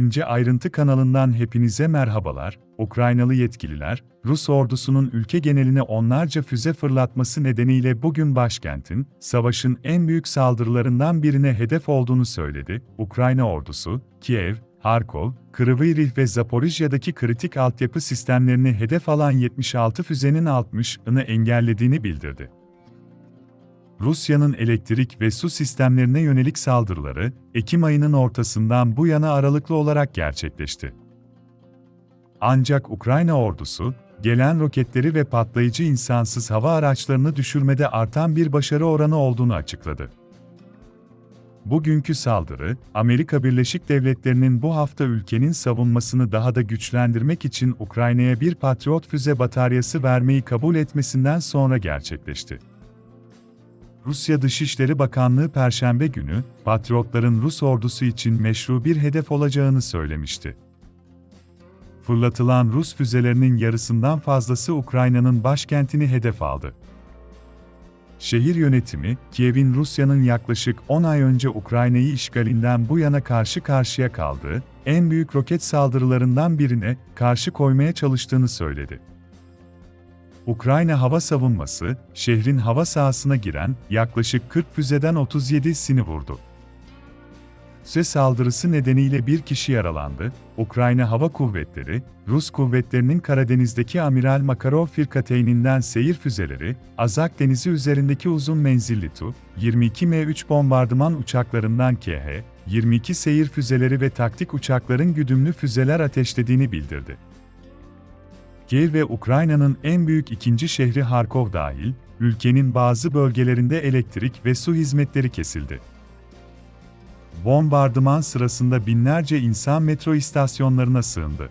İnce Ayrıntı kanalından hepinize merhabalar. Ukraynalı yetkililer, Rus ordusunun ülke geneline onlarca füze fırlatması nedeniyle bugün başkentin, savaşın en büyük saldırılarından birine hedef olduğunu söyledi. Ukrayna ordusu, Kiev, Harkov, Kryvyi Rih ve Zaporijya'daki kritik altyapı sistemlerini hedef alan 76 füzenin 60'ını engellediğini bildirdi. Rusya'nın elektrik ve su sistemlerine yönelik saldırıları, Ekim ayının ortasından bu yana aralıklı olarak gerçekleşti. Ancak Ukrayna ordusu, gelen roketleri ve patlayıcı insansız hava araçlarını düşürmede artan bir başarı oranı olduğunu açıkladı. Bugünkü saldırı, Amerika Birleşik Devletleri'nin bu hafta ülkenin savunmasını daha da güçlendirmek için Ukrayna'ya bir Patriot füze bataryası vermeyi kabul etmesinden sonra gerçekleşti. Rusya Dışişleri Bakanlığı Perşembe günü, Patriotların Rus ordusu için meşru bir hedef olacağını söylemişti. Fırlatılan Rus füzelerinin yarısından fazlası Ukrayna'nın başkentini hedef aldı. Şehir yönetimi, Kiev'in Rusya'nın yaklaşık 10 ay önce Ukrayna'yı işgalinden bu yana karşı karşıya kaldığı, en büyük roket saldırılarından birine karşı koymaya çalıştığını söyledi. Ukrayna hava savunması, şehrin hava sahasına giren yaklaşık 40 füzeden 37'sini vurdu. Füze saldırısı nedeniyle bir kişi yaralandı. Ukrayna Hava Kuvvetleri, Rus kuvvetlerinin Karadeniz'deki Amiral Makarov firkateyninden seyir füzeleri, Azak Denizi üzerindeki uzun menzilli Tu-22M3 bombardıman uçaklarından KH-22 seyir füzeleri ve taktik uçakların güdümlü füzeler ateşlediğini bildirdi. Kiev ve Ukrayna'nın en büyük ikinci şehri Harkov dahil, ülkenin bazı bölgelerinde elektrik ve su hizmetleri kesildi. Bombardıman sırasında binlerce insan metro istasyonlarına sığındı.